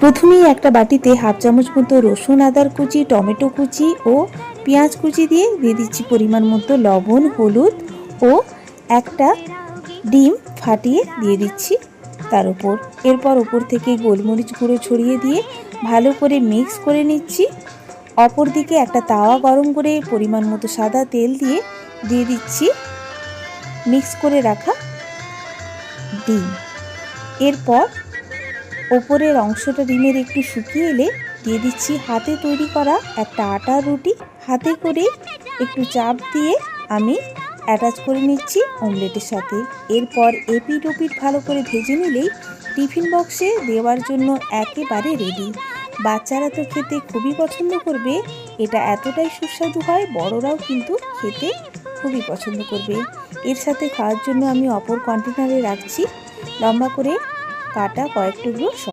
প্রথমেই একটা বাটিতে হাফ চামচ মতো রসুন, আদার কুচি, টমেটো কুচি ও পেঁয়াজ কুচি দিয়ে দিয়ে দিচ্ছি পরিমাণ মতো লবণ, হলুদ ও একটা ডিম ফাটিয়ে দিয়ে দিচ্ছি তার উপর। এরপর উপর থেকে গোলমরিচ গুঁড়ো ছড়িয়ে দিয়ে ভালো করে মিক্স করে নিচ্ছি। অপর দিকে একটা তাওয়া গরম করে পরিমাণ মতো সাদা তেল দিয়ে দিয়ে দিচ্ছি মিক্স করে রাখা ডিম। এরপর ওপরের অংশটা ডিমের একটু শুকিয়ে এলে দিয়ে দিচ্ছি হাতে তৈরি করা একটা আটার রুটি। হাতে করে একটু চাপ দিয়ে আমি অ্যাটাচ করে নিচ্ছি অমলেটের সাথে। এরপর এপিট ওপিট ভালো করে ভেজে নিলেই টিফিন বক্সে দেওয়ার জন্য একেবারে রেডি বাচ্চারা তো খেতে খুবই পছন্দ করবে, এটা এতটাই সুস্বাদু হয়, বড়রাও কিন্তু খেতে খুবই পছন্দ করবে। এর সাথে খাওয়ার জন্য আমি অপর কন্টেনারে রাখছি। লম্বা করে কাটা কয়েক টুকরো